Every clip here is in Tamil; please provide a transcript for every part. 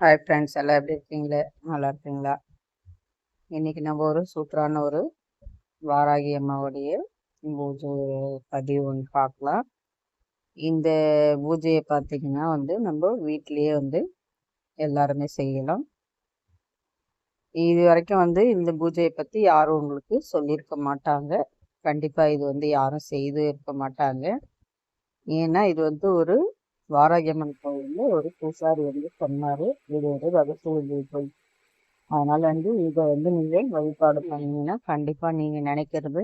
ஹாய் ஃப்ரெண்ட்ஸ் எல்லாம் எப்படி இருக்கீங்களே? நல்லா இருக்கீங்களா? இன்றைக்கி நம்ம ஒரு சூப்பரான ஒரு வாராகி அம்மாவுடைய பூஜை பதிவு ஒன்று பார்க்கலாம். இந்த பூஜையை பார்த்தீங்கன்னா வந்து நம்ம வீட்டிலையே வந்து எல்லாருமே செய்யலாம். இது வரைக்கும் வந்து இந்த பூஜையை பற்றி யாரும் உங்களுக்கு சொல்லியிருக்க மாட்டாங்க. கண்டிப்பாக இது வந்து யாரும் செய்து இருக்க மாட்டாங்க. ஏன்னா இது வந்து ஒரு வாராகியம்மன் கோவில்ல ஒரு பூசாரி வந்து சொன்னாரு. இது ஒரு ரகசிய பூஜை அதனால வந்து இதை வந்து நீங்கள் வழிபாடு பண்ணீங்கன்னா கண்டிப்பாக நீங்கள் நினைக்கிறது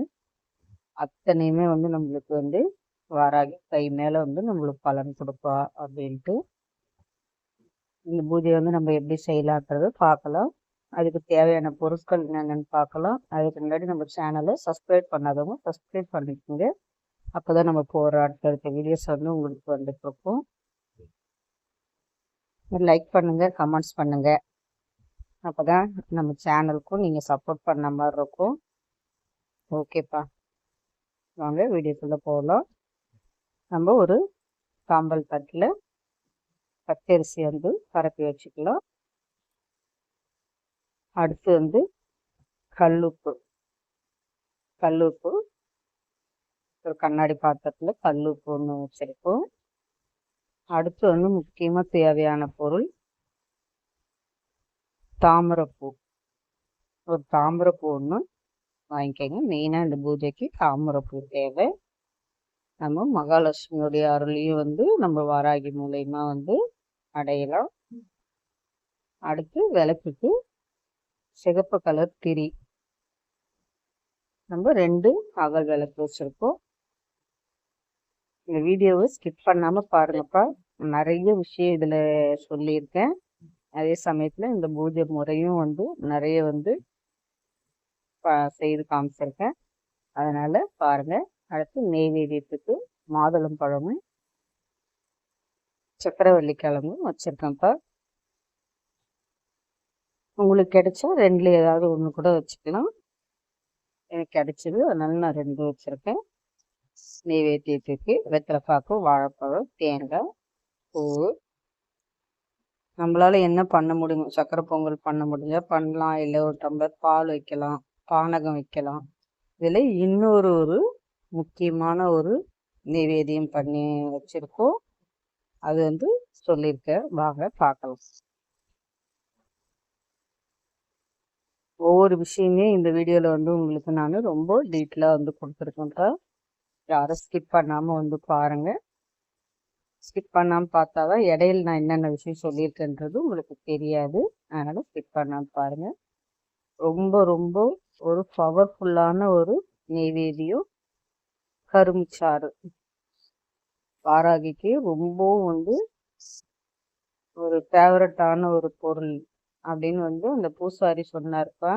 அத்தனையுமே வந்து நம்மளுக்கு வந்து வாராகி கை மேலே வந்து நம்மளுக்கு பலன் கொடுப்பா அப்படின்ட்டு. இந்த பூஜையை வந்து நம்ம எப்படி செய்யலான்றது பார்க்கலாம். அதுக்கு தேவையான பொருட்கள் என்னென்னு பார்க்கலாம். அதுக்கு முன்னாடி நம்ம சேனலை சப்ஸ்கிரைப் பண்ணாதவங்க சப்ஸ்கிரைப் பண்ணிக்கோங்க. அப்போ தான் நம்ம போகிற அடுத்தடுத்த வீடியோஸ் வந்து உங்களுக்கு வந்துட்டு இருக்கும். லைக் பண்ணுங்கள் கமெண்ட்ஸ் பண்ணுங்கள் அப்போ தான் நம்ம சேனலுக்கும் நீங்கள் சப்போர்ட் பண்ண மாதிரி இருக்கும். ஓகேப்பா வாங்க வீடியோக்குள்ளே போகலாம் நம்ம ஒரு சாம்பல் தட்டில் பச்சரிசி வந்து பரப்பி வச்சுக்கலாம். அடுத்து வந்து கல்லுப்பு. கல்லுப்பு. ஒரு கண்ணாடி பாத்திரத்தில் கல்லுப்பு ஒன்று வச்சுருக்கோம். அடுத்து வந்து முக்கியமாக தேவையான பொருள் தாமரைப்பூ. ஒரு தாமரைப்பூ ஒன்று வாங்கிக்கோங்க. மெயினாக இந்த பூஜைக்கு தாமரைப்பூ தேவை. நம்ம மகாலட்சுமியுடைய அருளையும் வந்து நம்ம வாராகி மூலயமா வந்து அடையலாம். அடுத்து விளக்குக்கு சிகப்பு கலர் திரி. நம்ம ரெண்டு அகல் விளக்கு வச்சுருக்கோம். இந்த வீடியோவை ஸ்கிப் பண்ணாமல் பாருங்கப்பா நிறைய விஷயம் இதில் சொல்லியிருக்கேன். அதே சமயத்தில் இந்த பூஜை முறையும் வந்து நிறைய வந்து செய்து காமிச்சிருக்கேன். அதனால் பாருங்கள் அடுத்து நெய்வேதியத்துக்கு மாதுளம் பழமும் சக்கரவள்ளி கிழங்கும் வச்சுருக்கேன்ப்பா உங்களுக்கு கிடைச்சா ரெண்டுல ஏதாவது ஒன்று கூட வச்சுக்கலாம். எனக்கு கிடைச்சது அதனால நான் ரெண்டு வச்சுருக்கேன். நெய்வேத்தியத்துக்கு வெத்தலைப்பாக்கு வாழைப்பழம் தேங்காய் பூ. நம்மளால என்ன பண்ண முடியும்? சக்கரை பொங்கல் பண்ண முடிஞ்சால் பண்ணலாம். இல்லை ஒரு டம்ளர் பால் வைக்கலாம். பானகம் வைக்கலாம். இதில் இன்னொரு ஒரு முக்கியமான ஒரு நைவேத்தியம் பண்ணி வச்சுருக்கோம். அது வந்து சொல்லியிருக்கேன் வாங்க பார்க்கலாம். ஒவ்வொரு விஷயமே இந்த வீடியோவில் வந்து உங்களுக்கு நான் ரொம்ப டீட்டெயிலாக வந்து கொடுத்துருக்கேன் யாரும் ஸ்கிப் பண்ணாமல் வந்து பாருங்கள் ஸ்கிப் பண்ணாமல் பார்த்தா தான் இடையில நான் என்னென்ன விஷயம் சொல்லியிருக்கேன்றது உங்களுக்கு தெரியாது. அதனால் ஸ்கிப் பண்ணாமல் பாருங்கள் ரொம்ப ரொம்ப ஒரு பவர்ஃபுல்லான ஒரு நெய்வேதியம் கரும்புச்சாறு வாராகிக்கு ரொம்பவும் வந்து ஒரு ஃபேவரட்டான ஒரு பொருள் அப்படின்னு வந்து அந்த பூசாரி சொன்னார்ப்பா.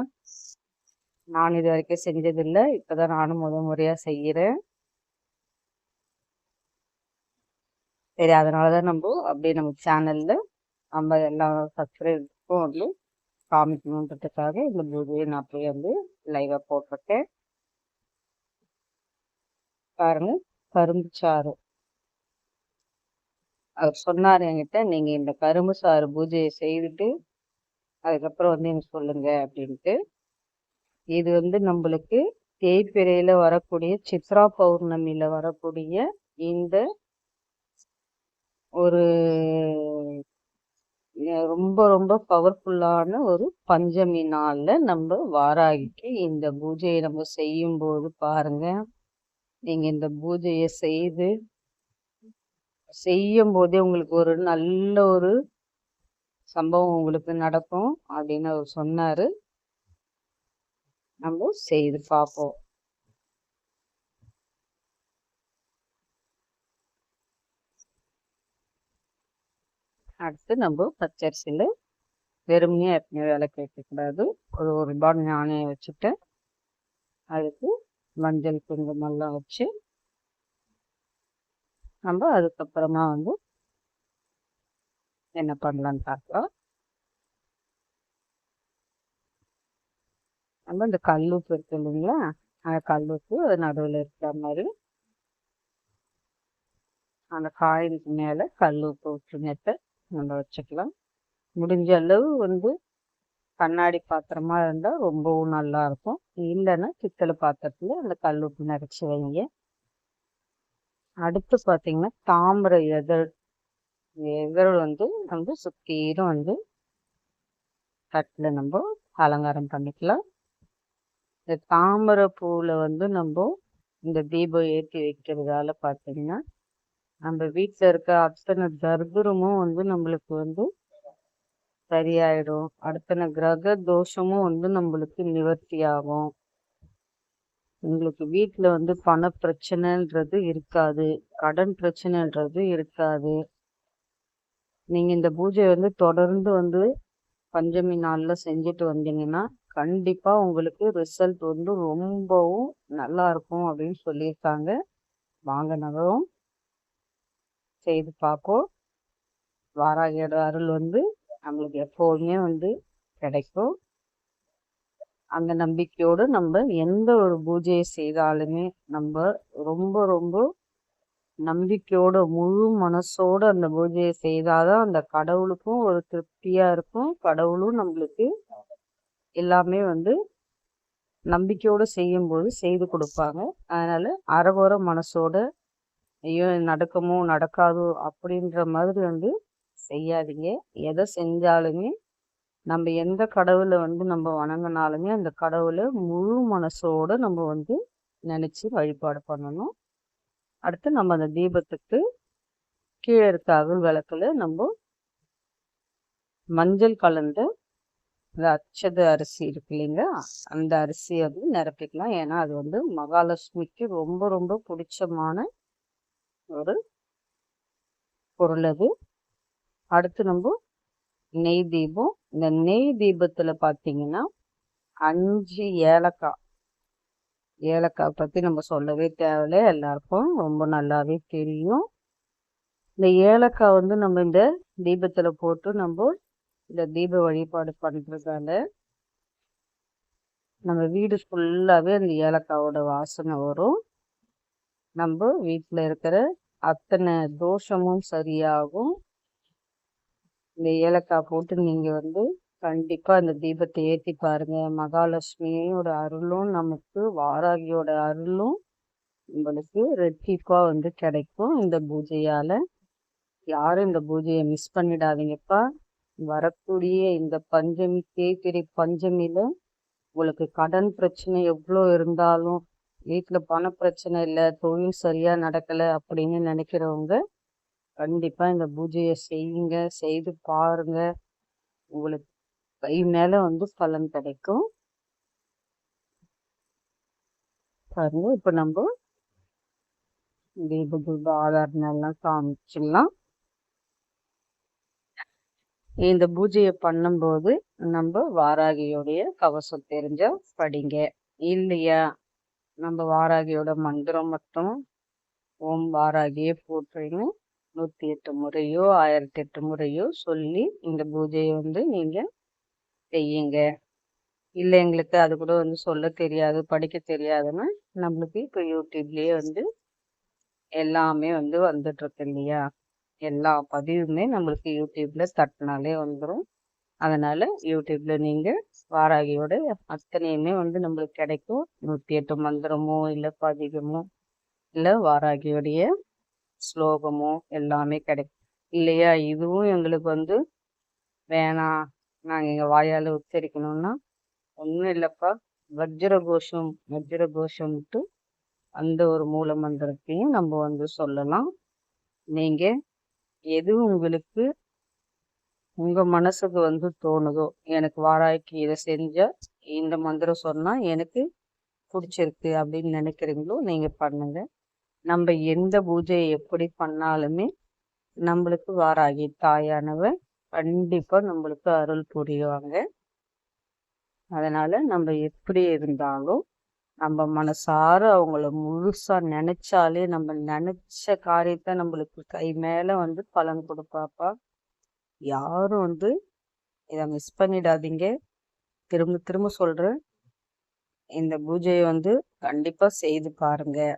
நான் இது வரைக்கும் செஞ்சதில்லை. இப்போதான் நானும் முத முறையாக செய்கிறேன் சரி அதனால தான் நம்ம அப்படியே நம்ம சேனலில் நம்ம எல்லா சப்ஸ்கிரைபருக்கும் வந்து காமிக்கணுன்றதுக்காக இந்த பூஜையை நான் அப்படியே வந்து லைவாக போட்டிருக்கேன். பாருங்க கரும்பு சாறு. அவர் சொன்னார் என்கிட்ட நீங்கள் இந்த கரும்பு சாறு பூஜையை செய்துட்டு அதுக்கப்புறம் வந்து எனக்கு சொல்லுங்க அப்படின்ட்டு. இது வந்து நம்மளுக்கு தேய்பிரையில் வரக்கூடிய சித்ரா பௌர்ணமியில் வரக்கூடிய இந்த ஒரு ரொம்ப ரொம்ப பவர்ஃபுல்லான ஒரு பஞ்சமி நாளில் நம்ம வாராகிக்கு இந்த பூஜையை நம்ம செய்யும்போது பாருங்க. நீங்கள் இந்த பூஜையை செய்து செய்யும் போதே உங்களுக்கு ஒரு நல்ல ஒரு சம்பவம் உங்களுக்கு நடக்கும் அப்படின்னு அவர் சொன்னார். நம்ம செய்து பார்ப்போம். அடுத்து நம்ம பச்சரிசியில் வெறுமனே எப்பயும் விளக்கு வைக்கக்கூடாது. ஒரு ஒரு பான் ஞானியை வச்சுட்டு அதுக்கு மஞ்சள் குங்குமம்லாம் வச்சு நம்ம அதுக்கப்புறமா வந்து என்ன பண்ணலான்னு பார்க்கலாம். நம்ம இந்த கல்லுப்பு இருக்கு இல்லைங்களா அந்த கல்லுப்பு நடுவில் இருக்கிற மாதிரி அந்த காயினுக்கு மேலே கல்லுப்பு உப்பு நம்ம வச்சுக்கலாம். முடிஞ்ச அளவு வந்து கண்ணாடி பாத்திரமா இருந்தால் ரொம்பவும் நல்லா இருக்கும். இல்லைன்னா பித்தளை பாத்திரத்துல அந்த கல் உப்பு நிறச்சி வைங்க. அடுத்து பார்த்தீங்கன்னா தாமரை எதழ் எதழ் வந்து நம்ம சுத்தீரும் வந்து தட்டில் நம்ம அலங்காரம் பண்ணிக்கலாம். இந்த தாமரை பூவில் வந்து நம்ம இந்த தீபம் ஏற்றி வைக்கிறதால பார்த்தீங்கன்னா நம்ம வீட்டில் இருக்க அத்தனை தர்புரமும் வந்து நம்மளுக்கு வந்து சரியாயிடும். அடுத்தன கிரக தோஷமும் வந்து நம்மளுக்கு நிவர்த்தி ஆகும். உங்களுக்கு வீட்டில் வந்து பண பிரச்சனைன்றது இருக்காது. கடன் பிரச்சனைன்றது இருக்காது. நீங்கள் இந்த பூஜை வந்து தொடர்ந்து வந்து பஞ்சமி நாளில் செஞ்சுட்டு வந்தீங்கன்னா கண்டிப்பாக உங்களுக்கு ரிசல்ட் வந்து ரொம்பவும் நல்லா இருக்கும் அப்படின்னு சொல்லியிருக்காங்க. வாங்க நகரும். செய்து பார்ப்போம். வாராகியோட அருள் வந்து நம்மளுக்கு எப்போதுமே வந்து கிடைக்கும். அந்த நம்பிக்கையோடு நம்ம எந்த ஒரு பூஜையை செய்தாலுமே நம்ம ரொம்ப ரொம்ப நம்பிக்கையோட முழு மனசோட அந்த பூஜையை செய்தாதான் அந்த கடவுளுக்கும் ஒரு திருப்தியா இருக்கும். கடவுளும் நம்மளுக்கு எல்லாமே வந்து நம்பிக்கையோட செய்யும்போது செய்து கொடுப்பாங்க. அதனால அறகுற மனசோட ஐயோ நடக்குமோ நடக்காதோ அப்படின்ற மாதிரி வந்து செய்யாதீங்க. எதை செஞ்சாலுமே நம்ம எந்த கடவுளை வந்து நம்ம வணங்கினாலுமே அந்த கடவுளை முழு மனசோடு நம்ம வந்து நினச்சி வழிபாடு பண்ணணும். அடுத்து நம்ம அந்த தீபத்துக்கு கீழே இருக்க அகல் விளக்குல நம்ம மஞ்சள் கலந்த இந்த அச்சத அரிசி இருக்கு இல்லைங்க அந்த அரிசியை வந்து நிரப்பிக்கலாம். ஏன்னா அது வந்து மகாலட்சுமிக்கு ரொம்ப ரொம்ப பிடிச்சமான ஒரு பொருள் அது அடுத்து நம்ம நெய் தீபம். இந்த நெய் தீபத்தில் பார்த்தீங்கன்னா அஞ்சு ஏலக்காய். ஏலக்காய் பற்றி நம்ம சொல்லவே தேவையில்ல. எல்லாருக்கும் ரொம்ப நல்லாவே தெரியும். இந்த ஏலக்காய் வந்து நம்ம இந்த தீபத்தில் போட்டு நம்ம இந்த தீப வழிபாடு பண்ணுறதால நம்ம வீடு ஃபுல்லாகவே அந்த ஏலக்காவோட வாசனை வரும். நம்ம வீட்டில் இருக்கிற அத்தனை தோஷமும் சரியாகும். இந்த ஏலக்காய் போட்டு நீங்கள் வந்து கண்டிப்பாக அந்த தீபத்தை ஏற்றி பாருங்க. மகாலட்சுமியோட அருளும் நமக்கு வாராகியோட அருளும் உங்களுக்கு ரெட்டிப்பாக வந்து கிடைக்கும் இந்த பூஜையால். யாரும் இந்த பூஜையை மிஸ் பண்ணிடாதீங்கப்பா. வரக்கூடிய இந்த பஞ்சமி தேய்பிரை பஞ்சமியில் உங்களுக்கு கடன் பிரச்சனை எவ்வளோ இருந்தாலும் வீட்டில் பண பிரச்சனை இல்லை தொழில் சரியாக நடக்கலை அப்படின்னு நினைக்கிறவங்க கண்டிப்பாக இந்த பூஜையை செய்யுங்க செய்து பாருங்க. உங்களுக்கு கை மேலே வந்து பலன் கிடைக்கும். பாருங்க இப்போ நம்ம தீப தூப ஆதாரணெல்லாம் காமிச்சிடலாம். இந்த பூஜையை பண்ணும்போது நம்ம வாராகியோடைய கவசம் தெரிஞ்ச படிங்க. இல்லையா? நம்ம வாராகியோட மந்திரம் மட்டும் ஓம் வாராகியே போட்டுறீங்க நூற்றி எட்டு முறையோ ஆயிரத்தி எட்டு முறையோ சொல்லி இந்த பூஜையை வந்து நீங்கள் செய்யுங்க. இல்லை எங்களுக்கு அது கூட வந்து சொல்ல தெரியாது படிக்க தெரியாதுன்னா நம்மளுக்கு இப்போ யூடியூப்லேயே வந்து எல்லாமே வந்து வந்துட்டுருக்கு இல்லையா? எல்லா பதிவுமே நம்மளுக்கு யூடியூப்பில் தட்டினாலே வந்துடும் அதனால யூடியூப்ல நீங்க வாராகியோட அத்தனையுமே வந்து நம்மளுக்கு கிடைக்கும். நூற்றி எட்டு மந்திரமோ இல்லை பதிகமோ இல்லை வாராகியோடைய ஸ்லோகமோ எல்லாமே கிடைக்கும். இல்லையா? இதுவும் எங்களுக்கு வந்து வேணாம் நாங்கள் எங்கள் வாயால் உச்சரிக்கணும்னா ஒன்றும் இல்லைப்பா. வஜ்ர கோஷம் வஜ்ர கோஷம்ட்டு அந்த ஒரு மூல மந்திரத்தையும் நம்ம வந்து சொல்லலாம். நீங்கள் எது உங்களுக்கு உங்கள் மனசுக்கு வந்து தோணுதோ எனக்கு வாராய்க்கு இதை செஞ்சால் இந்த மந்திரம் சொன்னால் எனக்கு பிடிச்சிருக்கு அப்படின்னு நினைக்கிறீங்களோ நீங்கள் பண்ணுங்கள் நம்ம எந்த பூஜையை எப்படி பண்ணாலுமே நம்மளுக்கு வாராகி தாயானவ கண்டிப்பாக நம்மளுக்கு அருள் புரியுவாங்க அதனால் நம்ம எப்படி இருந்தாலும் நம்ம மனசார அவங்கள முழுசாக நினச்சாலே நம்ம நினச்ச காரியத்தை நம்மளுக்கு கை மேலே வந்து பலன் கொடுப்பாப்பா. யாரும் வந்து இதை மிஸ் பண்ணிடாதீங்க. திரும்ப திரும்ப சொல்கிறேன் இந்த பூஜையை வந்து கண்டிப்பாக செய்து பாருங்கள்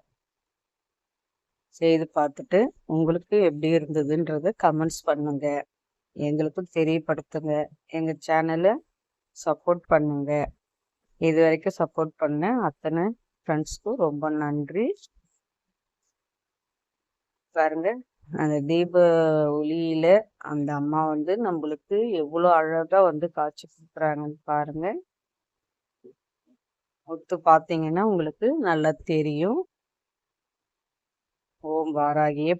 செய்து பார்த்துட்டு உங்களுக்கு எப்படி இருந்ததுன்றத கமெண்ட்ஸ் பண்ணுங்க. எங்களுக்கும் தெரியப்படுத்துங்க. எங்கள் சேனலை சப்போர்ட் பண்ணுங்க. இது வரைக்கும் சப்போர்ட் பண்ண அத்தனை ஃப்ரெண்ட்ஸ்க்கும் ரொம்ப நன்றி. பாருங்கள் அந்த தீப ஒளியில அந்த அம்மா வந்து நம்மளுக்கு எவ்வளோ அழகா வந்து காட்சி கொடுக்குறாங்கன்னு பாருங்க. ஒத்து பார்த்தீங்கன்னா உங்களுக்கு நல்லா தெரியும். ஓம் வாராகியே